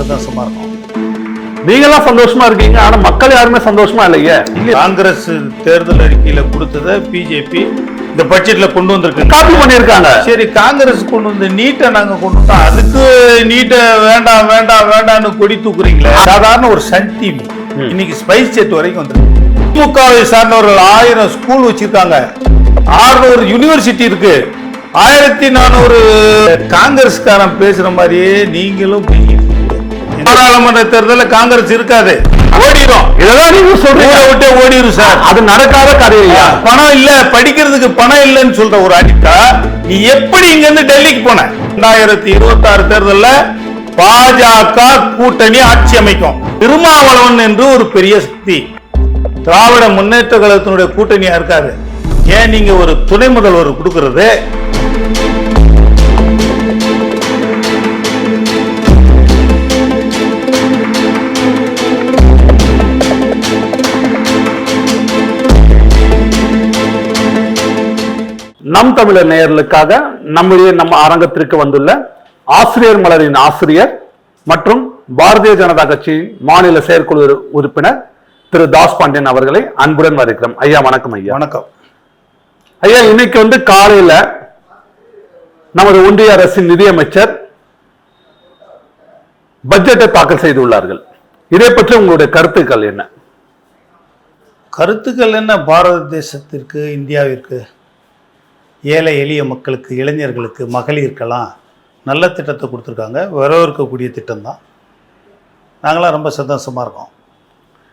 சந்தோஷமா இருக்கும். நீங்க எல்லாம் சந்தோஷமா இருக்கீங்க ஆனா மக்கள் யாருமே சந்தோஷமா இல்லையே? காங்கிரஸ் தேர்தல் அறிக்கையில கொடுத்ததை பிஜேபி இந்த பட்ஜெட்ல கொண்டு வந்திருக்காங்க. காப்பி பண்ணிருக்காங்க சரி காங்கிரஸ் கொண்டு வந்த நீட்டை நாங்க கொண்டு வந்தோம். அதுக்கு நீட்டை வேண்டாம் வேண்டாம் வேண்டாம்னு கொடி தூக்குறீங்களே? சாதாரண ஒரு சன் டிவி இன்னைக்கு ஸ்பைஸ் ஜெட் வரைக்கும் வந்துருக்கு. திமுகவை சார்ந்தவர்கள் ஆயிரம் ஸ்கூல் வச்சிருக்காங்க. ஆறுநூறு யூனிவர்சிட்டி இருக்கு. ஆயிரத்தி நானூறு காங்கிரஸ்காரன் பேசுற மாதிரியே நீங்களும் நாடாளுமன்ற தேர்தலில் காங்கிரஸ் இருக்காது. ஓடிடும் இதெல்லாம் நீங்க சொல்றீங்க. விட்டே ஓடிடும் சார். அது நடக்காத கதை இல்லையா? பணம் இல்ல. படிக்கிறதுக்கு பணம் இல்லைன்னு சொல்ற ஒரு அடித்தா நீ எப்படி இங்க இருந்து டெல்லிக்கு போன? ரெண்டாயிரத்தி இருபத்தி ஆறு தேர்தல்ல பாஜக கூட்டணி ஆட்சி அமைக்கும். திருமாவளவன் என்று ஒரு பெரிய சக்தி. திராவிட முன்னேற்ற கழகத்தினுடைய கூட்டணியா இருக்காரு. ஏன் நீங்க ஒரு துணை முதல்வர் கொடுக்கறது? நம் தமிழர் நேயர்களுக்காக நம்முடைய நம்ம அரங்கத்திற்கு வந்துள்ள ஆசிரியர் மலரின் ஆசிரியர் மற்றும் பாரதிய ஜனதா கட்சியின் மாநில செயற்குழு உறு- உறுப்பினர் திரு தாஸ் பாண்டியன் அவர்களை அன்புடன் வரவேற்கிறோம். ஐயா வணக்கம் ஐயா. வணக்கம். ஐயா இன்னைக்கு வந்து காலையில நமது ஒன்றிய அரசின் நிதியமைச்சர் பட்ஜெட்டை தாக்கல் செய்துள்ளார்கள் இதை பற்றி உங்களுடைய கருத்துக்கள் என்ன? கருத்துக்கள் என்ன? பாரத தேசத்திற்கு இந்தியாவிற்கு? ஏழை எளிய மக்களுக்கு இளைஞர்களுக்கு மகளிருக்கெல்லாம் நல்ல திட்டத்தை கொடுத்துருக்காங்க. வரவேற்கக்கூடிய திட்டம் தான் நாங்களாம் ரொம்ப சந்தோஷமாக இருக்கோம்.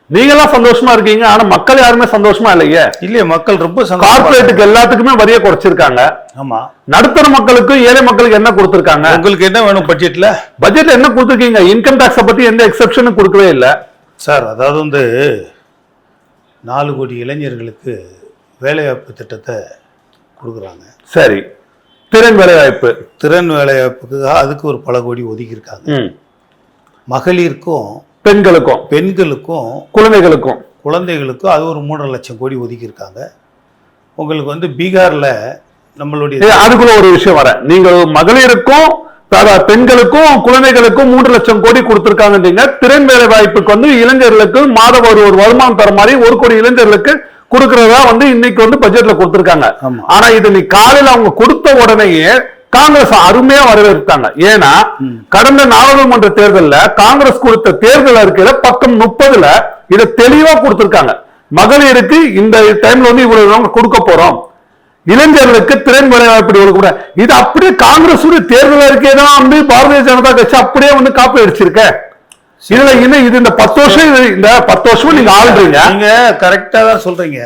நீங்களாம் சந்தோஷமா இருக்கீங்க. ஆனா மக்கள் யாருமே சந்தோஷமா இல்லையே? இல்லையே மக்கள் ரொம்ப கார்பரேட்டுக்கு எல்லாத்துக்குமே வரியை குறைச்சிருக்காங்க. ஆமாம் நடுத்தர மக்களுக்கு ஏழை மக்களுக்கு என்ன கொடுத்திருக்காங்க? உங்களுக்கு என்ன வேணும் பட்ஜெட்டில் பட்ஜெட்ல என்ன கொடுத்திருக்கீங்க? இன்கம் டாக்ஸ பத்தி எந்த எக்ஸெப்ஷனும் கொடுக்கவே இல்லை. சார் அதாவது வந்து நாலு கோடி இளைஞர்களுக்கு வேலைவாய்ப்பு திட்டத்தை கொடுக்குறாங்க. சரி. திறன் வேலை வாய்ப்பு திறன் வேலைவாய்ப்புக்கு அதுக்கு ஒரு பல கோடி ஒதுக்கியிருக்காங்க. மகளிருக்கும் பெண்களுக்கும். பெண்களுக்கும் குழந்தைகளுக்கும். குழந்தைகளுக்கும் அது ஒரு மூன்றரை லட்சம் கோடி ஒதுக்கியிருக்காங்க. உங்களுக்கு வந்து பீகாரில் நம்மளுடைய அதுக்குள்ள ஒரு விஷயம் வர நீங்க மகளிருக்கும் பெண்களுக்கும் குழந்தைகளுக்கும் மூன்று லட்சம் கோடி கொடுத்திருக்காங்கன்றீங்க. திறன் வேலை வாய்ப்புக்கு வந்து இளைஞர்களுக்கு மாதம் ஒரு ஒரு வருமானம் தர மாதிரி ஒரு கோடி இளைஞர்களுக்கு கொடுக்கறதா வந்து இன்னைக்கு வந்து பட்ஜெட்ல கொடுத்திருக்காங்க. ஆனா இது நீ காலையில அவங்க கொடுத்த உடனேயே காங்கிரஸ் அருமையா வரவேற்றாங்க ஏன்னா கடந்த நாடாளுமன்ற தேர்தல்ல காங்கிரஸ் கொடுத்த தேர்தல் அறிக்கையில பக்கம் முப்பதுல இதை தெளிவா கொடுத்திருக்காங்க. மகளிருக்கு இந்த டைம்ல வந்து இவ்வளவு நாங்க கொடுக்க போறோம். இளைஞர்களுக்கு திறன் வேலைவாய்ப்பு கொடுக்க இது அப்படியே காங்கிரஸ் தேர்தல் அறிக்கை தான் வந்து பாரதிய ஜனதா கட்சி அப்படியே வந்து காப்பி அடிச்சிருக்க இதுல இன்னும் இது இந்த பத்து வருஷம் இந்த பத்து வருஷம் நீங்க ஆள்றீங்க நீங்க கரெக்டா தான் சொல்றீங்க.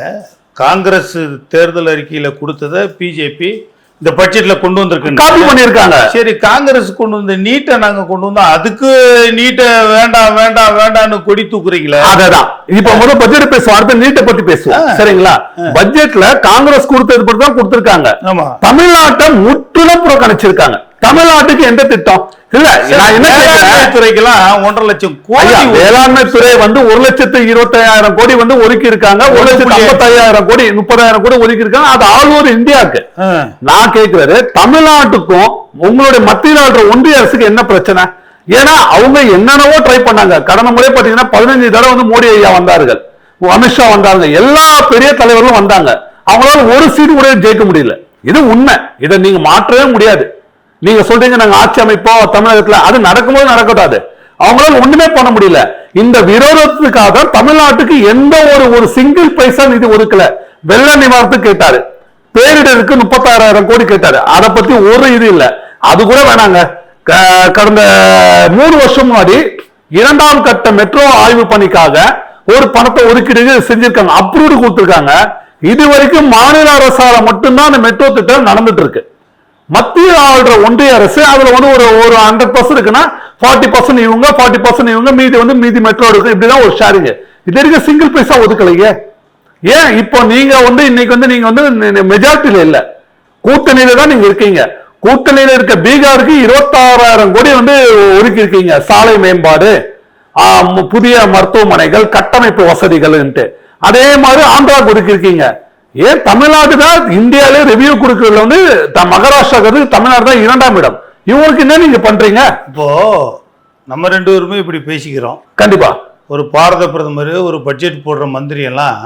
காங்கிரஸ் தேர்தல் அறிக்கையில கொடுத்ததை பிஜேபி இந்த பட்ஜெட்ல கொண்டு காப்பி வந்திருக்கு பண்ணிருக்காங்க சரி காங்கிரஸ் கொண்டு வந்த நீட்டை நாங்க கொண்டு வந்தோம் அதுக்கு நீட்டை வேண்டாம் வேண்டாம் வேண்டாம்னு கொடி தூக்குறீங்களே. அததான். இப்ப முதல் பட்ஜெட் பேசுவோம் அடுத்த நீட்டை பத்தி பேசுவோம். சரிங்களா? பட்ஜெட்ல காங்கிரஸ் கொடுத்தது பத்தி தான் கொடுத்திருக்காங்க தமிழ்நாட்டை முற்றிலும் புறக்கணிச்சிருக்காங்க. தமிழ்நாட்டுக்கு எந்த திட்டம்? இல்ல நான் என்ன துறைக்கெல்லாம் ஒன்றரை லட்சம் கோடி வேளாண்மை துறை வந்து ஒரு லட்சத்து இருபத்தாயிரம் கோடி வந்து ஒதுக்கி இருக்காங்க ஒரு லட்சத்து ஐம்பத்தாயிரம் கோடி முப்பதாயிரம் கோடி ஒதுக்கி இருக்காங்க அது ஆல் ஓவர் இந்தியாவுக்கு. நான் கேட்கிறது தமிழ்நாட்டுக்கும் உங்களுடைய மத்தியில் ஆள்ற ஒன்றிய அரசுக்கு என்ன பிரச்சனை? ஏன்னா அவங்க என்னென்னவோ ட்ரை பண்ணாங்க. கடந்த முறை பாத்தீங்கன்னா பதினஞ்சு தடவை வந்து மோடி ஐயா வந்தார்கள். அமித்ஷா வந்தாங்க. எல்லா பெரிய தலைவர்களும் வந்தாங்க. அவங்களால ஒரு சீட்டு கூட ஜெயிக்க முடியல. இது உண்மை. இதை நீங்க மாற்றவே முடியாது. நீங்க சொல்றீங்க நாங்க ஆட்சி அமைப்போம் தமிழகத்துல அது நடக்கும்போது நடக்கட்டாது அவங்களால ஒண்ணுமே பண்ண முடியல. இந்த விரோதத்துக்காக தமிழ்நாட்டுக்கு எந்த ஒரு ஒரு சிங்கிள் பைசா நிதி ஒதுக்கல. வெள்ள நிவாரணத்துக்கு கேட்டாரு. பேரிடருக்கு முப்பத்தாறாயிரம் கோடி கேட்டாரு. அதை பத்தி ஒரு இது இல்ல. அது கூட வேணாங்க. க- கடந்த மூணு வருஷம் முன்னாடி இரண்டாம் கட்ட மெட்ரோ ஆய்வு பணிக்காக ஒரு பணத்தை ஒதுக்கீடு செஞ்சிருக்காங்க. அப்ரூவ்டு கொடுத்துருக்காங்க. இது வரைக்கும் மாநில அரசால மட்டும்தான் அந்த மெட்ரோ திட்டம் நடந்துட்டு இருக்கு. மத்திய ஆள்ற ஒன்றிய அரசு அதுல வந்து ஒரு ஒரு ஹண்ட்ரட் பர்சன்ட் இருக்குன்னா ஃபார்ட்டி பர்சன்ட் இவங்க ஃபார்ட்டி பர்சன்ட் இவங்க மீதி வந்து மீதி மெட்ரோ இருக்கு. இப்படிதான் ஒரு ஷேரிங் இது வரைக்கும் சிங்கிள் பைசா ஒதுக்கலையே. ஏன்? இப்போ நீங்க வந்து இன்னைக்கு வந்து நீங்க வந்து மெஜாரிட்டியில இல்ல. கூட்டணியில தான் நீங்க இருக்கீங்க. கூட்டணியில இருக்க பீகாருக்கு இருபத்தாறாயிரம் கோடி வந்து ஒதுக்கி இருக்கீங்க. சாலை மேம்பாடு புதிய மருத்துவமனைகள் கட்டமைப்பு வசதிகள்ன்ட்டு. அதே மாதிரி ஆந்திராவுக்கு ஒதுக்கி இருக்கீங்க. ஏன் தமிழ்நாடு தான் இந்தியாவிலே ரிவ்யூ கொடுக்கறதுல வந்து மகாராஷ்டிராக்கு தமிழ்நாடு தான் இரண்டாம் இடம். இவங்களுக்கு என்ன நீங்க பண்றீங்க? இப்போ நம்ம ரெண்டு பேருமே இப்படி பேசிக்கிறோம். கண்டிப்பா. ஒரு பாரத பிரதமர் ஒரு பட்ஜெட் போடுற மந்திரி எல்லாம்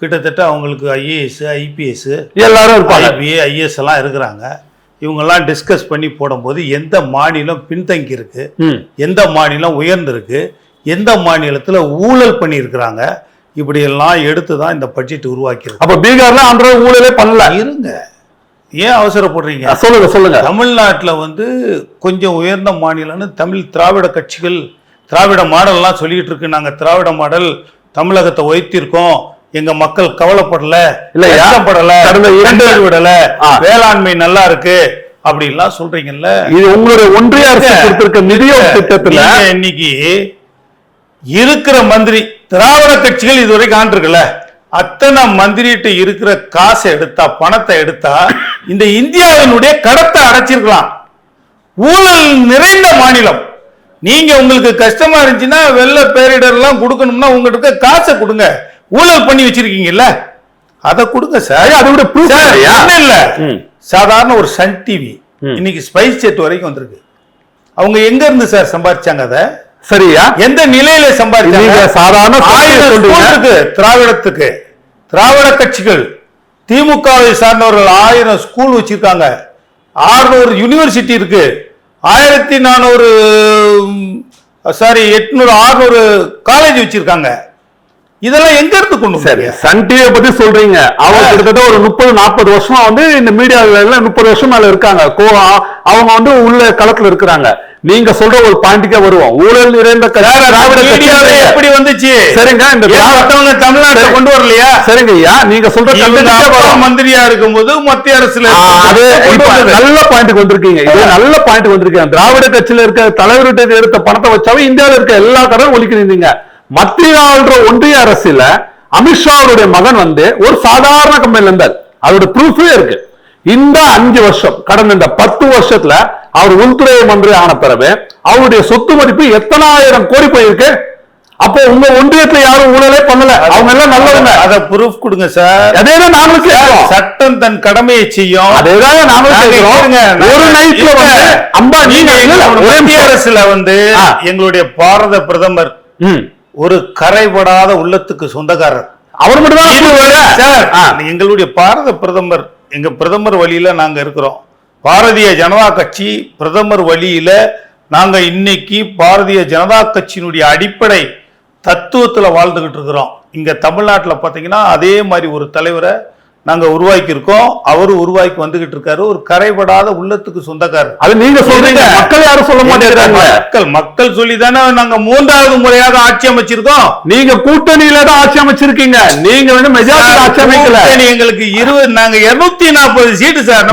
கிட்டத்தட்ட அவங்களுக்கு ஐஏஎஸ் ஐபிஎஸ் எல்லாரும் இருப்பாங்க. ஐபிஏ ஐஎஸ் எல்லாம் இருக்கிறாங்க. இவங்கெல்லாம் டிஸ்கஸ் பண்ணி போடும்போது எந்த மாநிலம் பின்தங்கி இருக்கு. எந்த மாநிலம் உயர்ந்திருக்கு? எந்த மாநிலத்தில் ஊழல் பண்ணியிருக்கிறாங்க? இப்படியெல்லாம் எடுத்து தான் இந்த பட்ஜெட் உருவாக்கியிருக்கு. அப்ப பீகார்ல அந்த ஊழலே பண்ணல. இருங்க. ஏன் அவசரப்படுறீங்க? சொல்லுங்க சொல்லுங்க. தமிழ்நாட்டில் வந்து கொஞ்சம் உயர்ந்த மாநிலம்னு தமிழ் திராவிட கட்சிகள் திராவிட மாடல்லாம் சொல்லிட்டு இருக்கு. நாங்கள் திராவிட மாடல் தமிழகத்தை உயர்த்திருக்கோம் எங்க மக்கள் கவலைப்படல? கஷ்டப்படல கடந்த இரண்டு- விடல. வேளாண்மை நல்லா இருக்கு. அப்படி எல்லாம் சொல்றீங்கல்ல? இது உங்களுடைய ஒன்றிய அரசு நிதியோக திட்டத்துல இன்னைக்கு இருக்கிற மந்திரி திராவிட கட்சிகள் இதுவரைக்கும் ஆண்டிருக்குல்ல அத்தனை மந்திரிகிட்ட இருக்கிற காசை எடுத்தா பணத்தை எடுத்தா இந்த இந்தியாவினுடைய கடத்தை அடைச்சிருக்கலாம். ஊழல் நிறைந்த மாநிலம். நீங்க உங்களுக்கு கஷ்டமா இருந்துச்சுன்னா வெள்ள பேரிடர் எல்லாம் கொடுக்கணும்னா உங்ககிட்ட காசை கொடுங்க. ஊழல் பண்ணி வச்சிருக்கீங்கல்ல அதை கொடுங்க சார். அது? ஒண்ணும் இல்ல. சாதாரண ஒரு சன் டிவி. இன்னைக்கு ஸ்பைஸ் ஜெட் வரைக்கும் வந்திருக்கு. அவங்க எங்க இருந்து சார் சம்பாதிச்சாங்க அதை? சரியா? எந்த நிலையில சம்பாதிச்சாங்க? சாதாரண திராவிடத்துக்கு திராவிட கட்சிகள் திமுகவை சார்ந்தவர்கள் ஆயிரம் ஸ்கூல் வச்சிருக்காங்க. ஆறுநூறு யூனிவர்சிட்டி இருக்கு. ஆயிரத்தி நானூறு சாரி எட்நூறு ஆறுநூறு காலேஜ் வச்சிருக்காங்க. இதெல்லாம் எங்க இருந்து கொண்டு சரி? சன் டிவியை பத்தி சொல்றீங்க. அவங்க கிட்டத்தட்ட ஒரு முப்பது நாற்பது வருஷமா வந்து இந்த மீடியால எல்லாம் முப்பது வருஷம் மேல இருக்காங்க. அவங்க வந்து உள்ள களத்துல இருக்கிறாங்க. நீங்க சொல்ற ஒரு பாயிண்ட்டுக்கே வருவோம். ஊழல் நிறைந்த திராவிட. எப்படி வந்துச்சு? சரிங்க இந்த திராவிட- தமிழ்நாட்டை. கொண்டு வரலையா? சரிங்க ஐயா நீங்க சொல்ற. மந்திரியா இருக்கும்போது மத்திய அரசுல அது. நல்ல பாயிண்ட் வந்திருக்கீங்க. இது நல்ல பாயிண்ட் வந்திருக்கீங்க. திராவிட கட்சியில இருக்க தலைவர்கிட்ட எடுத்த பணத்தை வச்சாவே இந்தியாவில் இருக்க எல்லா கடன் ஒழிக்கிறீங்க மத்திய ஆள்ற ஒன்றிய அரசுல அமித்ஷா அவருடைய மகன் வந்து ஒரு சாதாரண கம்பெனில இருந்தார். அதோட ப்ரூஃபே இருக்கு. இந்த அஞ்சு வருஷம் கடந்த இந்த பத்து வருஷத்துல அவர் உள்துறை மந்திரி ஆன பிறகு அவருடைய சொத்து மதிப்பு எத்தனாயிரம் கோடி போயிருக்கு. அப்போ உங்க ஒன்றியத்துல யாரும் ஊழலே பண்ணல. அவங்க எல்லாம் நல்லவங்க. அத ப்ரூஃப் கொடுங்க சார் அதேதான் நாங்களும் கேட்கிறோம். சட்டம் தன் கடமையை செய்யும். அதேதான் நாங்களும் நாங்க கேட்கிறோம். ஒரு நைட்ல. வந்து அம்பா நீங்க. அரசுல வந்து. எங்களுடைய பாரத பிரதமர் ம். ஒரு கரைபடாத உள்ளத்துக்கு சொந்தக்காரர். அவர் மட்டும் தான் இதுவரை சார். எங்களுடைய பாரத பிரதமர் எங்க பிரதமர் வழியில நாங்க இருக்கிறோம். பாரதிய ஜனதா கட்சி பிரதமர் வழியில நாங்க இன்னைக்கு பாரதிய ஜனதா கட்சியினுடைய அடிப்படை தத்துவத்துல வாழ்ந்துகிட்டு இருக்கிறோம். இங்க தமிழ்நாட்டுல பாத்தீங்கன்னா அதே மாதிரி ஒரு தலைவரை நாங்க உருவாக்கி இருக்கோம் அவரு உருவாக்கி வந்துகிட்டு இருக்காரு. ஒரு கரைபடாத உள்ளத்துக்கு சொந்தக்காரர். அது நீங்க சொல்றீங்க. மக்கள் யாரும் சொல்ல மாட்டேங்கிறாங்க. மக்கள் மக்கள் சொல்லி தானே நாங்க மூன்றாவது முறையாக ஆட்சி அமைச்சிருக்கோம். நீங்க கூட்டணியில தான் ஆட்சி அமைச்சிருக்கீங்க. நீங்க வந்து மெஜாரிட்டி ஆட்சி அமைக்கல. எங்களுக்கு இருபது நாங்க இருநூத்தி நாற்பது சீட்டு சார்.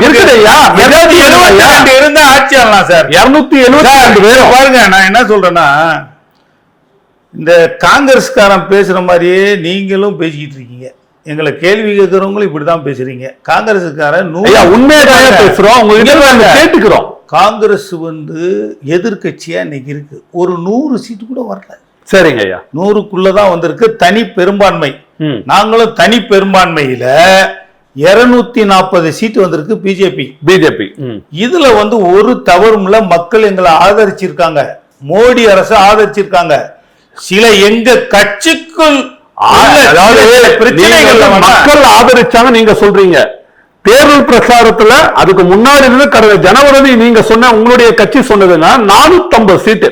இருந்தா ஆட்சி ஆளலாம் சார். இருநூத்தி எழுபத்தி பேரும் பாருங்க நான் என்ன சொல்றேன்னா இந்த காங்கிரஸ்காரன் பேசுற மாதிரியே நீங்களும் பேசிக்கிட்டு இருக்கீங்க. எங்களை கேள்வி கேட்கறவங்களும் இப்படிதான் பேசுறீங்க. காங்கிரஸுக்காரன் நூறு- ஐயா உண்மையை தான் பேசுறோம். கேட்டுக்கிறோம். காங்கிரஸ் வந்து எதிர்க்கட்சியா இன்னைக்கு இருக்கு. ஒரு நூறு சீட்டு கூட வரல. சரிங்க ஐயா. நூறுக்குள்ளதான் வந்திருக்கு. தனி பெரும்பான்மை. நாங்களும் தனி பெரும்பான்மையில இருநூத்தி நாற்பது சீட்டு வந்திருக்கு பிஜேபி. பிஜேபி. இதுல வந்து ஒரு தவறும்ல மக்கள் எங்களை ஆதரிச்சிருக்காங்க. மோடி அரசு ஆதரிச்சிருக்காங்க. சில எங்க கட்சிக்குள் அதாவது மக்கள் ஆதரிச்சாங்க நீங்க சொல்றீங்க. தேர்தல் பிரச்சாரத்துல அதுக்கு முன்னாடி இருந்து கடந்த ஜனவரி நீங்க சொன்ன உங்களுடைய கட்சி சொன்னதுன்னா நானூத்தி ஐம்பது சீட்டு.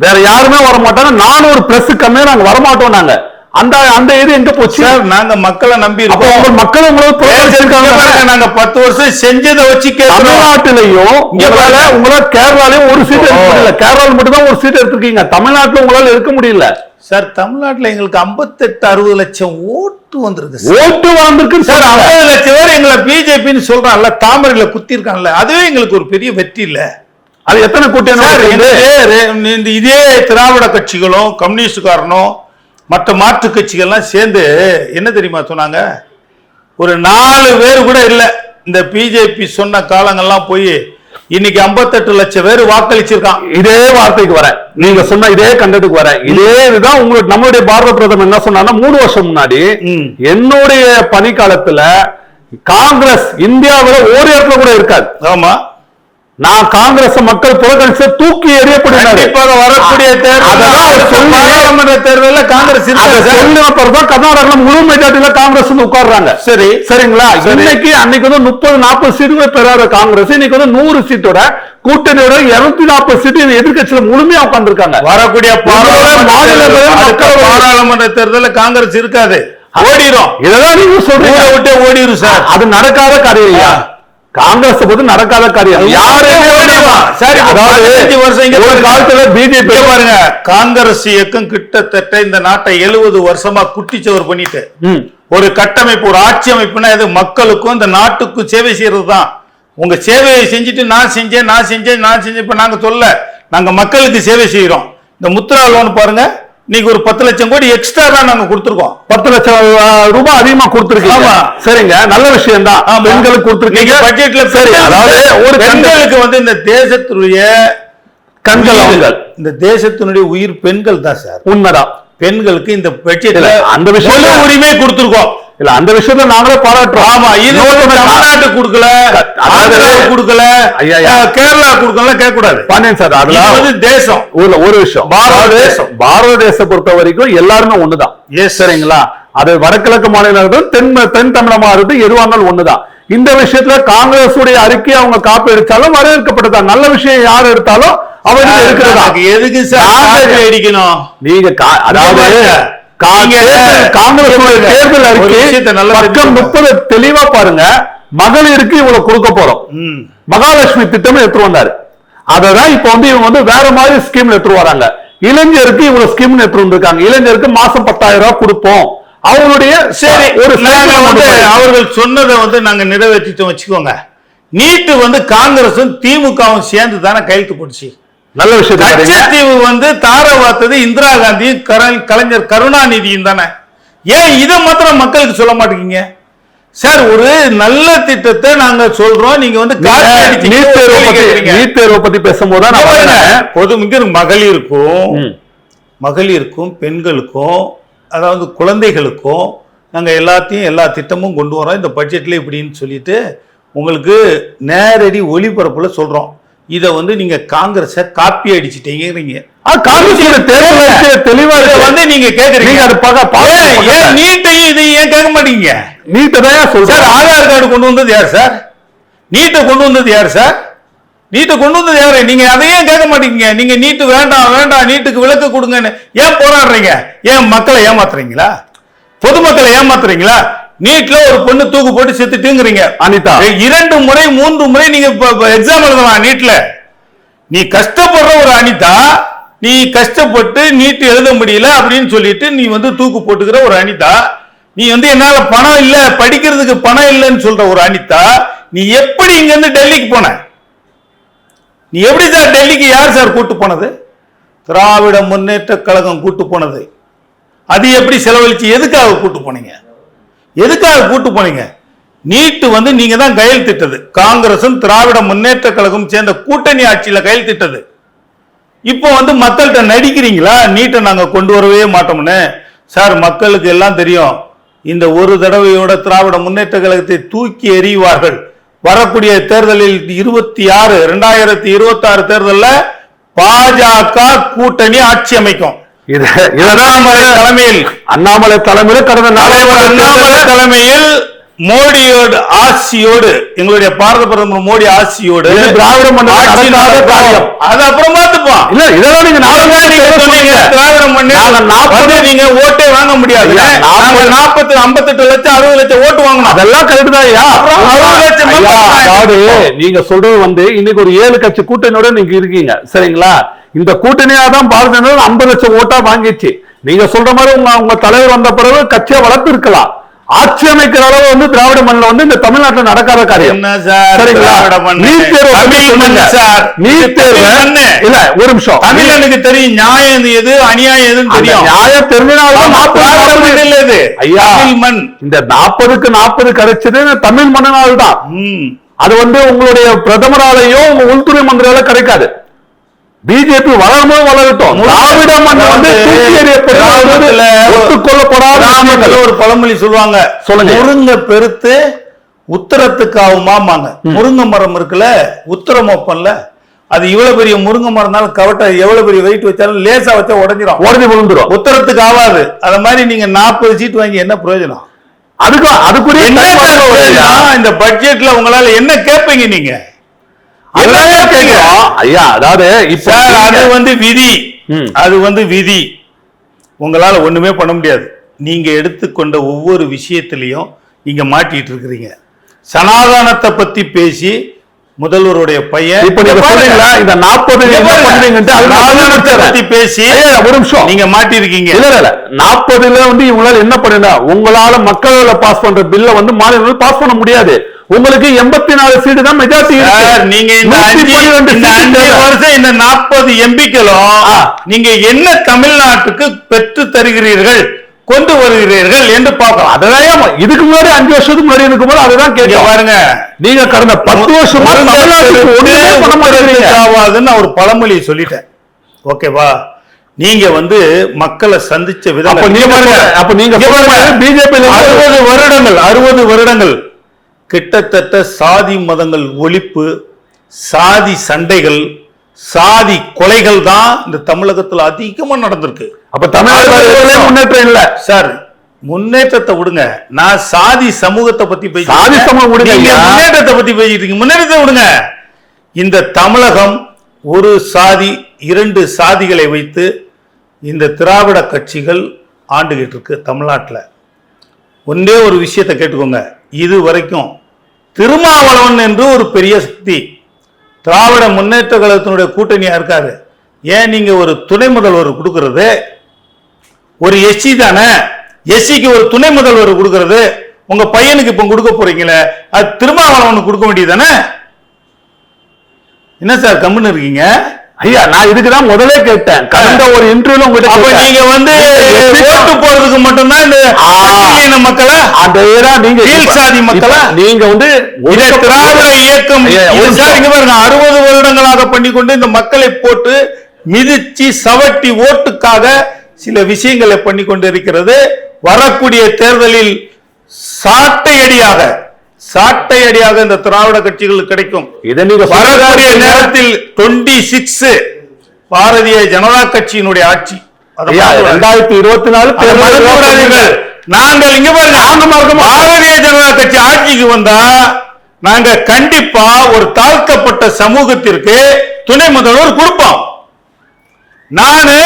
வேற யாருமே வர மாட்டாங்க நானூறு பிளஸ் கம்மியா நாங்க வரமாட்டோம் நாங்க. அந்த அந்த இது எங்க போச்சு? சார் நாங்க மக்களை நம்பி இருக்கோம். மக்கள் உங்களை இங்க பாருங்க, புறக்கணிச்சிருக்காங்க நாங்க பத்து வருஷம் செஞ்சதை வச்சு தமிழ்நாட்டிலையும் இங்க உங்களால. உங்களால கேரளாலையும் ஒரு சீட் எடுக்க. முடியல. கேரளால மட்டும் தான் ஒரு சீட் எடுத்திருக்கீங்க. தமிழ்நாட்டுல உங்களால எடுக்க முடியல. சார் தமிழ்நாட்டுல எங்களுக்கு 58 அறுபது லட்சம் ஓட்டு வந்திருக்கு ஓட்டு வந்திருக்குன்னு சார். ஐம்பது லட்சம் பேர் எங்களை பிஜேபின்னு சொல்றான்ல தாமரையில குத்தி இருக்கான்ல அதுவே எங்களுக்கு ஒரு பெரிய வெற்றி இல்ல. அது எத்தனை கூட்டம் இந்த இதே திராவிட கட்சிகளும் கம்யூனிஸ்டுக்காரனும் மற்ற மாற்று கட்சிகள்லாம் சேர்ந்து என்ன தெரியுமா சொன்னாங்க? ஒரு நாலு பேர் கூட இல்ல. இந்த பிஜேபி சொன்ன காலங்கள்லாம் போய் இன்னைக்கு 58 லட்சம் பேர் வாக்களிச்சிருக்கான். இதே வார்த்தைக்கு வரேன் நீங்க சொன்ன இதே கண்டத்துக்கு வரேன் இதே இதுதான் உங்களுக்கு நம்மளுடைய பாரத பிரதமர் என்ன சொன்னார்னா மூணு வருஷம் முன்னாடி. என்னுடைய பணிக்காலத்துல காங்கிரஸ் இந்தியாவுல ஒரு இடத்துல கூட இருக்காது. ஆமா. நான் காங்கிரஸ் மக்கள் புறக்கணிச்ச தூக்கி எறியப்படுகிறாரு வரக்கூடிய பாராளுமன்ற தேர்தலில் காங்கிரஸ் பிறகுதான் கர்நாடகால முழு மெஜாரிட்டியில காங்கிரஸ் வந்து உட்கார்றாங்க. சரி. சரிங்களா? சரி. இன்னைக்கு அன்னைக்கு வந்து முப்பது நாற்பது சீட்டுகளை பெறாத காங்கிரஸ். இன்னைக்கு வந்து நூறு சீட்டோட கூட்டணியோட இருநூத்தி நாற்பது சீட்டு எதிர்கட்சியில முழுமையா உட்கார்ந்திருக்காங்க. வரக்கூடிய பாராளுமன்ற தேர்தலில் காங்கிரஸ் இருக்காது. ஓடிரும். இதெல்லாம் நீங்க சொல்றீங்க. விட்டே ஓடிரும் சார். அது நடக்காத இல்லையா காங்கிரஸ் பொது நடக்காத காரியம். யாருமே ஓடிரும். சரி, இப்ப அதாவது 15 வருஷம் இங்க ஒரு பாருங்க. காலத்துல பிஜேபி பாருங்க. காங்கிரஸ் இயக்கம் கிட்டத்தட்ட இந்த நாட்டை எழுபது வருஷமா குட்டிச்சவர் பண்ணிட்டு. ஒரு கட்டமைப்பு ஒரு ஆட்சி அமைப்புனா இது மக்களுக்கும் இந்த நாட்டுக்கும் சேவை செய்யறது தான் உங்க சேவையை செஞ்சுட்டு நான் செஞ்சேன் நான் செஞ்சேன் நான் செஞ்சேன் இப்ப நாங்க சொல்ல நாங்க மக்களுக்கு சேவை செய்யறோம். இந்த முத்ரா லோன் பாருங்க. இன்னைக்கு ஒரு பத்து லட்சம் கோடி எக்ஸ்ட்ரா தான் நாங்க கொடுத்துருக்கோம். பத்து லட்சம் ரூபாய் அதிகமா கொடுத்திருக்கீங்க. சரிங்க. நல்ல விஷயம் தான். பெண்களுக்கு கொடுத்திருக்கீங்க. பட்ஜெட்ல சரி அதாவது ஒரு பெண்களுக்கு வந்து இந்த தேசத்தினுடைய கண்கள் அவங்க இந்த தேசத்தினுடைய உயிர் பெண்கள் தான் சார். உண்மைதான். பெண்களுக்கு இந்த பட்ஜெட்ல அந்த முழு உரிமை கொடுத்திருக்கோம். இல்ல அந்த விஷயத்துல நாங்களே பாராட்டுறோம். ஆமா இது தமிழ்நாட்டு கொடுக்கல ஆந்திராவுக்கு கொடுக்கல கேரளா கொடுக்கல கேட்க கூடாது பாண்டியன் சார் அதுல வந்து தேசம். ஒரு ஒரு விஷயம். பாரத தேசம். பாரத தேசம் பொறுத்த வரைக்கும் எல்லாருமே ஒண்ணுதான். Yes. சரிங்களா? அது வடகிழக்கு மாநிலம் தென் தென் தமிழகமா இருக்கட்டும் எதுவாக இருந்தாலும் ஒண்ணுதான். இந்த விஷயத்துல காங்கிரஸ் உடைய அறிக்கை அவங்க காப்பி அடிச்சாலும் வரவேற்கப்பட்டதா நல்ல விஷயம் யார் எடுத்தாலும் அவருக்கு இருக்கிறதா எதுக்கு சார் அடிக்கணும்? நீங்க அதாவது காங்கிரஸ். தேர்தல் அறிக்கை. முப்பது தெளிவா பாருங்க. மகளிருக்கு இவ்வளவு கொடுக்க போறோம். மகாலட்சுமி திட்டம் எடுத்து வந்தாரு. அததான் இப்ப வந்து இவங்க வந்து வேற மாதிரி ஸ்கீம் எடுத்து வராங்க. இளைஞருக்கு இவ்வளவு ஸ்கீம் எடுத்து வந்திருக்காங்க. இளைஞருக்கு மாசம் பத்தாயிரம் ரூபாய் கொடுப்போம். அவங்களுடைய சரி ஒரு வந்து அவர்கள் சொன்னதை வந்து நாங்க நிறைவேற்றிட்டு வச்சுக்கோங்க. நீட்டு வந்து காங்கிரசும் திமுகவும் சேர்ந்து தானே கையெழுத்து போட்டுச்சு? நல்ல விஷயத்தை பாருங்க. கச்சத்தீவு வந்து தார வார்த்தது இந்திரா காந்தியும் கலைஞர் கருணாநிதியும் தானே ஏன் இதை மாத்திரம் மக்களுக்கு சொல்ல மாட்டேங்கீங்க சார் ஒரு நல்ல திட்டத்தை நாங்க சொல்றோம் நீங்க வந்து நீங்க நீட் தேர்வை பத்தி. நீட் தேர்வை பத்தி பேசும்போது. பொது மிக மகளிருக்கும். மகளிருக்கும் பெண்களுக்கும் அதாவது குழந்தைகளுக்கும் நாங்கள் எல்லாத்தையும் எல்லா திட்டமும் கொண்டு வரோம் இந்த பட்ஜெட்டில் இப்படின்னு சொல்லிட்டு உங்களுக்கு நேரடி ஒளிபரப்புல சொல்றோம் இதை வந்து நீங்க காங்கிரஸை காப்பி அடிச்சிட்டீங்கிறீங்க. தெளிவா இதை. வந்து நீங்க கேக்குறீங்க? ஏன். நீட்டையும் இதையும் ஏன் கேட்க மாட்டீங்க? நீட்டை தான் சார் சொல்றேன் ஆதார் கார்டு கொண்டு வந்தது யார் சார்? நீட்டை கொண்டு வந்தது யார் சார்? நீட்டை கொண்டு வந்தது யாரு? நீங்க அதையும் கேட்க மாட்டீங்க? நீங்க நீட்டு வேண்டாம் வேண்டாம் நீட்டுக்கு விலக்கு கொடுங்கன்னு ஏன் போராடுறீங்க? ஏன் மக்களை ஏமாத்துறீங்களா? பொதுமக்களை ஏமாத்துறீங்களா? நீட்ல ஒரு பொண்ணு தூக்கு போட்டு செத்துட்டுங்கிறீங்க. அனிதா. இரண்டு முறை மூன்று முறை நீங்க எக்ஸாம் எழுதலாம் நீட்ல. நீ கஷ்டப்படுற ஒரு அனிதா நீ கஷ்டப்பட்டு நீட் எழுத முடியல அப்படின்னு சொல்லிட்டு நீ வந்து தூக்கு போட்டுக்கிற ஒரு அனிதா நீ வந்து என்னால பணம் இல்ல படிக்கிறதுக்கு பணம் இல்லைன்னு சொல்ற ஒரு அனிதா நீ எப்படி இங்க இருந்து டெல்லிக்கு போன? நீ எப்படி சார் டெல்லிக்கு யார் சார் கூட்டு போனது? திராவிட முன்னேற்ற கழகம் கூட்டு போனது. அது எப்படி செலவழிச்சு எதுக்காக கூட்டு போனீங்க? எதுக்காக கூட்டு போனீங்க? நீட்டு வந்து நீங்க தான் கையெழுத்திட்டது. காங்கிரசும் திராவிட முன்னேற்ற கழகம் சேர்ந்த கூட்டணி ஆட்சியில கையெழுத்திட்டது. இப்போ வந்து மக்கள்கிட்ட நடிக்கிறீங்களா? நீட்டை நாங்கள் கொண்டு வரவே மாட்டோம்னு. சார் மக்களுக்கு எல்லாம் தெரியும். இந்த ஒரு தடவையோட திராவிட முன்னேற்ற கழகத்தை தூக்கி எறிவார்கள். வரக்கூடிய தேர்தலில் இருபத்தி ஆறு ரெண்டாயிரத்தி இருபத்தி ஆறு தேர்தலில் பாஜக கூட்டணி ஆட்சி அமைக்கும். இது அண்ணாமலை தலைமையில். அண்ணாமலை தலைமையில கடந்த தலைவர் அண்ணாமலை தலைமையில் மோடியோடு ஆட்சியோடு எங்களுடைய பாரத பிரதமர் மோடி ஆட்சியோடு இது திராவிட. காரியம். அது அப்புறம் பார்த்துப்போம். இல்ல இதெல்லாம் நீங்க. திராவிட நாங்க நாற்பது- நீங்க ஓட்டே வாங்க முடியாது. நாற்பத்தி ஐம்பத்தெட்டு லட்சம் அறுபது லட்சம் ஓட்டு வாங்கணும். அதெல்லாம் கரெக்ட் தான் அதாவது நீங்க சொல்றது வந்து இன்னைக்கு ஒரு ஏழு கட்சி கூட்டணியோட நீங்க இருக்கீங்க. சரிங்களா? இந்த கூட்டணியா தான் பாரதிய ஜனதா ஐம்பது லட்சம் ஓட்டா வாங்கிச்சு. நீங்க சொல்ற மாதிரி உங்க உங்க தலைவர் வந்த பிறகு கட்சியை வளர்த்து இருக்கலாம். ஆட்சி அமைக்கிற அளவு வந்து திராவிட மண்ணில் வந்து இந்த தமிழ்நாட்டுல நடக்காத காரியம்? நீட் தேர்வை. இல்ல ஒரு நிமிஷம். தமிழனுக்கு தெரியும் நியாயம் எது அநியாயம் எதுன்னு தெரியும். நியாயம் தெரிஞ்சினால்தான் நாற்பது. இது. ஐயா மண். இந்த நாற்பதுக்கு நாற்பது கிடைச்சது தமிழ் மன்னனால் தான் ம். அது வந்து உங்களுடைய பிரதமராலேயோ உங்க உள்துறை மந்திரியால கிடைக்காது. பிஜேபி வளரும்போது வளரட்டும் திராவிட மண்ணை வந்து ஒத்துக்கொள்ளப்படாத. ஒரு பழமொழி சொல்லுவாங்க சொல்லுங்க. முருங்க பெருத்து உத்தரத்துக்கு ஆகுமாமாங்க முருங்கை மரம் இருக்குல்ல? உத்தரமோப்பம்ல அது இவ்வளவு பெரிய முருங்கை மரம்னாலும் கவட்டை எவ்வளவு பெரிய வெயிட் வச்சாலும் லேசா வச்சா உடஞ்சிரும் உடனே விழுந்துரும் உத்தரத்துக்கு ஆகாது அத மாதிரி நீங்க நாற்பது சீட் வாங்கி என்ன பிரயோஜனம் அதுக்கு அதுக்குரிய? இந்த பட்ஜெட்ல உங்களால என்ன கேட்பீங்க நீங்க அதுதான் என்ன கேட்பீங்க? கேட்கிறோம். ஐயா அதாவது இப்ப அது வந்து விதி. அது வந்து விதி. உங்களால ஒண்ணுமே பண்ண முடியாது. நீங்க எடுத்துக்கொண்ட ஒவ்வொரு விஷயத்திலையும் நீங்க மாட்டிட்டு இருக்கிறீங்க. சனாதானத்தை பத்தி பேசி முதல்வருடைய பையன் இப்ப நீங்க. சொல்றீங்களா? இந்த நாற்பது சனாதானத்தை. பத்தி பேசி ஒரு நிமிஷம். நீங்க இல்ல, இல்ல நாற்பதுல வந்து இவங்களால என்ன பண்ணுங்க உங்களால மக்களால பாஸ் பண்ற பில்ல வந்து மாநில பாஸ் பண்ண முடியாது. உங்களுக்கு எண்பத்தி நாலு சீட்டு தான் மெஜாரிட்டி நீங்க வருஷம் இந்த நாற்பது எம்பிக்களும். நீங்க என்ன தமிழ்நாட்டுக்கு பெற்று தருகிறீர்கள் கொண்டு வருகிறீர்கள் என்று பார்க்கலாம். அதான் இதுக்கு முன்னாடி அஞ்சு வருஷத்துக்கு முன்னாடி இருக்கும்போது அதுதான் கேட்க பாருங்க. நீங்க கடந்த பத்து வருஷமா தமிழ்நாட்டுக்கு ஒண்ணுமே பண்ண மாட்டேங்கிறீங்க. ஒரு பழமொழியை சொல்லிட்டேன். ஓகேவா? நீங்க வந்து மக்களை சந்திச்ச விதம் அப்ப நீங்க பாருங்க. அப்ப நீங்க பிஜேபி அறுபது வருடங்கள் அறுபது வருடங்கள். கிட்டத்தட்ட சாதி மதங்கள் ஒழிப்பு சாதி சண்டைகள் சாதி கொலைகள் தான் இந்த தமிழகத்துல அதிகமா நடந்திருக்கு. அப்ப தமிழ்நாடு முன்னேற்றம் இல்ல. சார் முன்னேற்றத்தை விடுங்க. நான் சாதி சமூகத்தை பத்தி பேசி சாதி சமூகம். முன்னேற்றத்தை பத்தி பேசிட்டு முன்னேற்றத்தை விடுங்க. இந்த தமிழகம் ஒரு சாதி இரண்டு சாதிகளை வைத்து இந்த திராவிட கட்சிகள் ஆண்டுகிட்டு இருக்கு தமிழ்நாட்டில். ஒன்றே ஒரு விஷயத்தை கேட்டுக்கோங்க. இது வரைக்கும் திருமாவளவன் என்று ஒரு பெரிய சக்தி. திராவிட முன்னேற்ற கழகத்தினுடைய கூட்டணியா இருக்காரு. ஏன் நீங்க ஒரு துணை முதல்வர் கொடுக்கறது? ஒரு எஸ்சி தானே. எஸ்சிக்கு ஒரு துணை முதல்வர் கொடுக்கறது. உங்க பையனுக்கு இப்ப கொடுக்க போறீங்களே. அது திருமாவளவனுக்கு கொடுக்க வேண்டியது தானே? என்ன சார் கம்முன்னு இருக்கீங்க? ஐயா நான் இதுக்குதான் முதல்ல கேட்டேன் கடந்த ஒரு இன்டர்வியூல உங்ககிட்ட. நீங்க வந்து ஓட்டு போறதுக்கு மட்டும்தான் இந்த மக்களை அதேதான் நீங்க கீழ் சாதி மக்களா? நீங்க வந்து இதை திராவிட இயக்கம் இங்க பாருங்க அறுபது வருடங்களாக பண்ணிக்கொண்டு இந்த மக்களை போட்டு மிதிச்சு சவட்டி ஓட்டுக்காக சில விஷயங்களை பண்ணி கொண்டு இருக்கிறது வரக்கூடிய தேர்தலில் சாட்டையடியாக சாட்டையடியாக இந்த திராவிட கட்சிகளுக்கு கிடைக்கும். இதை நீங்க வரக்கூடிய நேரத்தில் டுவெண்ட்டி சிக்ஸ் பாரதிய ஜனதா கட்சியினுடைய ஆட்சி. ரெண்டாயிரத்தி இருபத்தி நாலு. நாங்கள் இங்க பாருங்க. பாரதிய ஜனதா கட்சி ஆட்சிக்கு வந்தா நாங்க கண்டிப்பா ஒரு தாழ்த்தப்பட்ட சமூகத்திற்கு துணை முதல்வர் கொடுப்போம். நானு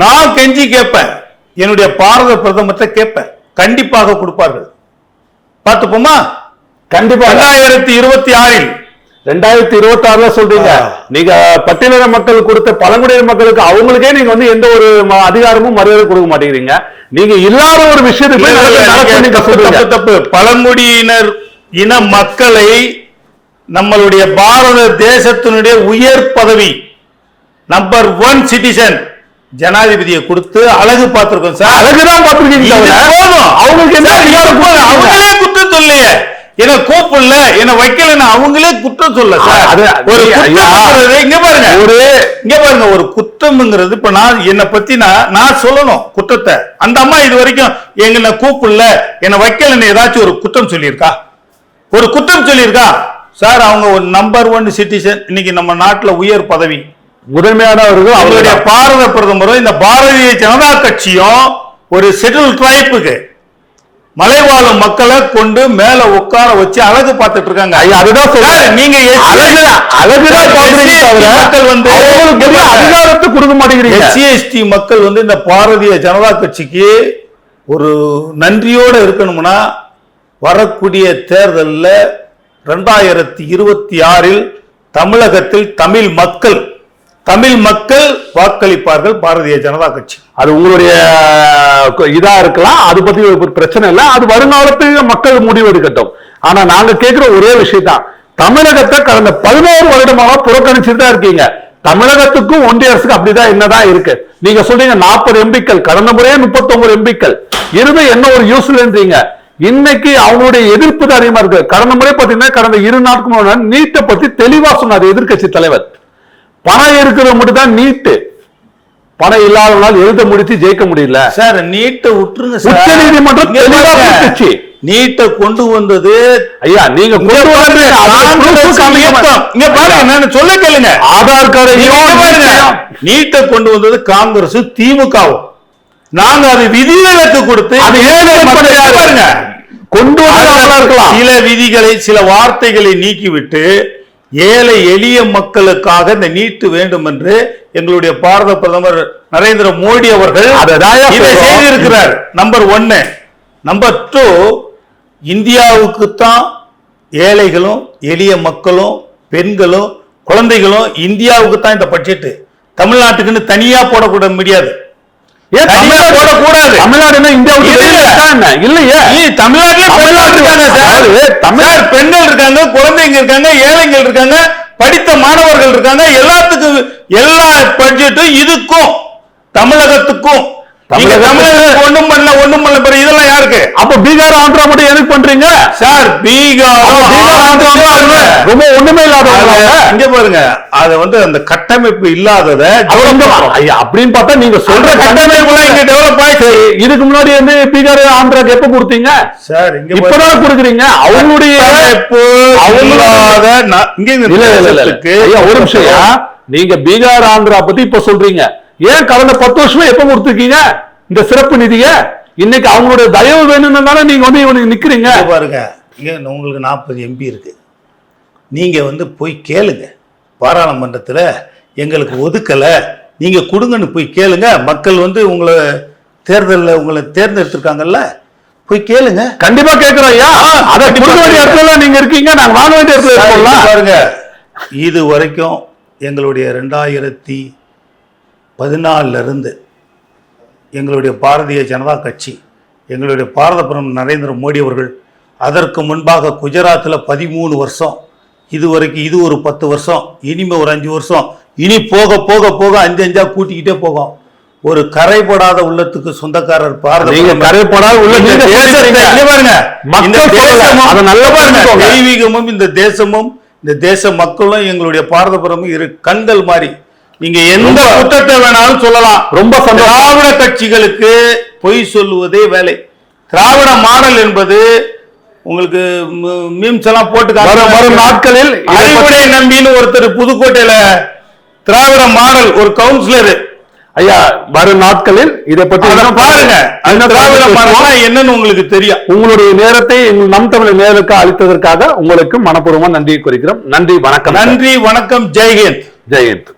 நான் கெஞ்சி கேட்பேன். என்னுடைய பாரத பிரதமத்தை கேட்பேன். கண்டிப்பாக கொடுப்பார்கள். பார்த்துப்போமா? கண்டிப்பா. ரெண்டாயிரத்தி இருபத்தி ஆறில். ரெண்டாயிரத்தி இருபத்தி ஆறுல சொல்றீங்க. நீங்க பட்டியலின மக்கள் கொடுத்த பழங்குடியின மக்களுக்கு அவங்களுக்கே நீங்க வந்து எந்த ஒரு அதிகாரமும் மரியாதை கொடுக்க மாட்டேங்கிறீங்க. நீங்க இல்லாத ஒரு விஷயத்துக்கு தப்பு. பழங்குடியினர் இன மக்களை நம்மளுடைய பாரத தேசத்தினுடைய உயர் பதவி நம்பர் ஒன் சிட்டிசன் ஜனாதிபதியை கொடுத்து அழகு பார்த்திருக்கோம் சார் அழகுதான் பார்த்திருக்கீங்க. அவங்களுக்கு என்ன அதிகாரம்? அவங்களே குற்றம் சொல்லையே என்ன கூப்பிடல என்ன வைக்கலன்னு அவங்களே குற்றம் சொல்ல சார். ஒரு இங்க பாருங்க. ஒரு இங்க பாருங்க ஒரு குற்றம்ங்கிறது இப்ப நான் என்னை பத்தி நான் நான் சொல்லணும் குற்றத்தை. அந்த அம்மா இது வரைக்கும் எங்களை கூப்பிடல என்னை வைக்கலன்னு ஏதாச்சும் ஒரு குற்றம் சொல்லியிருக்கா? ஒரு குற்றம் சொல்லியிருக்கா? சார் அவங்க ஒரு நம்பர் ஒன் சிட்டிசன் இன்னைக்கு நம்ம நாட்டுல உயர் பதவி. முதன்மையானவர்கள் அவருடைய பாரத பிரதமரும் இந்த பாரதிய ஜனதா கட்சியும் ஒரு ஷெட்யூல் ட்ரைப்புக்கு மலைவாழும் மக்களை கொண்டு மேல உட்கார வச்சு அழகு பார்த்துட்டு இருக்காங்க. ஐயா, அதுதான் நீங்க அழகு அழகுதான். மக்கள் வந்து அதிகாரத்தை கொடுக்க மாட்டேங்கிறீங்க? மக்கள் வந்து இந்த பாரதிய ஜனதா கட்சிக்கு ஒரு நன்றியோட இருக்கணும்னா வரக்கூடிய தேர்தலில் ரெண்டாயிரத்தி இருபத்தி ஆறில் தமிழகத்தில் தமிழ் மக்கள் தமிழ் மக்கள் வாக்களிப்பார்கள் பாரதிய ஜனதா கட்சி. அது உங்களுடைய இதா இருக்கலாம் அது பத்தி ஒரு பிரச்சனை இல்லை. அது வருங்காலத்தில் மக்கள் முடிவு எடுக்கட்டும். ஆனா நாங்க கேட்கிற ஒரே விஷயம் தான் தமிழகத்தை கடந்த பதினோரு வருடமாக புறக்கணிச்சுட்டு தான் இருக்கீங்க. தமிழகத்துக்கும் ஒன்றிய அரசுக்கு அப்படிதான் என்னதான் இருக்கு. நீங்க சொல்றீங்க நாற்பது எம்பிக்கள் கடந்த முறையே முப்பத்தொன்பது எம்பிக்கள். இருந்து என்ன ஒரு யூஸ்லன்றீங்க? இன்னைக்கு அவங்களுடைய எதிர்ப்பு தான் அதிகமா இருக்கு. கடந்த முறை பாத்தீங்கன்னா கடந்த இரு நாட்களுக்கு நீட்டை பத்தி தெளிவா சொன்னார் எதிர்க்கட்சி தலைவர். பணம் இருக்கிறது மட்டும் தான் நீட்டு. பணம் இல்லாதவனால் எழுத முடிச்சு ஜெயிக்க முடியல. சார் நீட்டை விட்டுருங்க உச்ச நீதிமன்றம் இங்க தெளிவா பாருங்க. கொடுத்துச்சு நீட்டை கொண்டு வந்தது ஐயா நீங்க கொண்டு வந்து. இங்க பாருங்க. நான் சொல்ல கேளுங்க. ஆதார் கார்டு நீட்டை கொண்டு வந்தது காங்கிரஸ் திமுகவும் நாங்க அது விதிவிலக்கு கொடுத்து அது? பாருங்க. கொண்டு வந்து சில விதிகளை சில வார்த்தைகளை நீக்கிவிட்டு ஏழை எளிய மக்களுக்காக இந்த நீட்டு வேண்டும் என்று எங்களுடைய பாரத பிரதமர் நரேந்திர மோடி அவர்கள் இதை. செய்திருக்கிறார். நம்பர் ஒன்னு நம்பர் டூ இந்தியாவுக்கு தான் ஏழைகளும் எளிய மக்களும் பெண்களும் குழந்தைகளும் இந்தியாவுக்கு தான் இந்த பட்ஜெட் தமிழ்நாட்டுக்குன்னு தனியா போடக்கூட முடியாது. தமிழ்நாடு? இல்லையே. தமிழ்நாட்டுல பெண்கள் இருக்காங்க சார்? அதாவது தமிழ் சார், பெண்கள் இருக்காங்க குழந்தைங்க இருக்காங்க ஏழைகள் இருக்காங்க படித்த மாணவர்கள் இருக்காங்க எல்லாத்துக்கும் எல்லா பட்ஜெட்டும் இதுக்கும் தமிழகத்துக்கும். ஒண்ணும் பண்ணல ஒண்ணும் பண்ணல இதெல்லாம் யாருக்கு? அப்ப பீகார் ஆந்திரா மட்டும் எதுக்கு பண்றீங்க? சார் பீகார். ரொம்ப ஒண்ணுமே இல்லாதவங்க இங்க பாருங்க. அது வந்து அந்த கட்டமைப்பு இல்லாதத அப்படின்னு பார்த்தா நீங்க சொல்ற கட்டமைப்பு இங்க டெவலப் ஆயிடுச்சு. இதுக்கு முன்னாடி வந்து பீகார் ஆந்திராக்கு எப்ப கொடுத்தீங்க? சார் இங்க. இப்பதான் கொடுக்குறீங்க? அவங்களுடைய அவங்களோட- இங்க ஒரு நிமிஷம். நீங்க பீகார் ஆந்திரா பத்தி இப்ப சொல்றீங்க. ஏன் கடந்த பத்து வருஷமா எப்ப கொடுத்துருக்கீங்க? இந்த சிறப்பு நிதிய? இன்னைக்கு அவங்களுடைய தயவு வேணும்னு தானே நீங்க வந்து இவனுக்கு நிக்கிறீங்க. பாருங்க. உங்களுக்கு நாற்பது எம்பி இருக்கு. நீங்க வந்து போய் கேளுங்க. பாராளுமன்றத்துல எங்களுக்கு ஒதுக்கல. நீங்க கொடுங்கன்னு போய் கேளுங்க. மக்கள் வந்து உங்களை தேர்தல்ல உங்களை தேர்ந்தெடுத்திருக்காங்கல்ல போய் கேளுங்க. கண்டிப்பா கேக்குறோம் ஐயா. அத. இடத்துல நீங்க இருக்கீங்க. நாங்க வாங்க வேண்டிய இடத்துல பாருங்க. இது வரைக்கும் எங்களுடைய ரெண்டாயிரத்தி பதினாலுல இருந்து எங்களுடைய பாரதிய ஜனதா கட்சி எங்களுடைய பாரத பிரதமர் நரேந்திர மோடி அவர்கள் அதற்கு முன்பாக குஜராத்தில் பதிமூணு வருஷம் இது வரைக்கும் இது ஒரு பத்து வருஷம் இனிமே ஒரு அஞ்சு வருஷம் இனி போக போக போக அஞ்சு அஞ்சா கூட்டிக்கிட்டே போகும். ஒரு கரைபடாத உள்ளத்துக்கு சொந்தக்காரர் பாருங்க. தெய்வீகமும் இந்த தேசமும் இந்த தேச மக்களும் எங்களுடைய பாரத பிரதமர் இரு கண்கள் மாதிரி நீங்க எந்த குற்றத்தை வேணாலும் சொல்லலாம். ரொம்ப திராவிட கட்சிகளுக்கு பொய் சொல்லுவதே வேலை. திராவிட மாடல் என்பது உங்களுக்கு மீம்ஸ் எல்லாம் போட்டு வரும் நாட்களில் அறிவுடை நம்பின்னு ஒருத்தர் புதுக்கோட்டையில திராவிட மாடல் ஒரு கவுன்சிலர் ஐயா வரும் நாட்களில் இதை பற்றி பாருங்க. திராவிட. மாடல்னா என்னன்னு உங்களுக்கு தெரியும். உங்களுடைய நேரத்தை நம் தமிழ் நேருக்கு அளித்ததற்காக உங்களுக்கு மனப்பூர்வமா நன்றி குறிக்கிறோம் நன்றி வணக்கம். நன்றி வணக்கம். ஜெய்ஹிந்த். ஜெயந்த்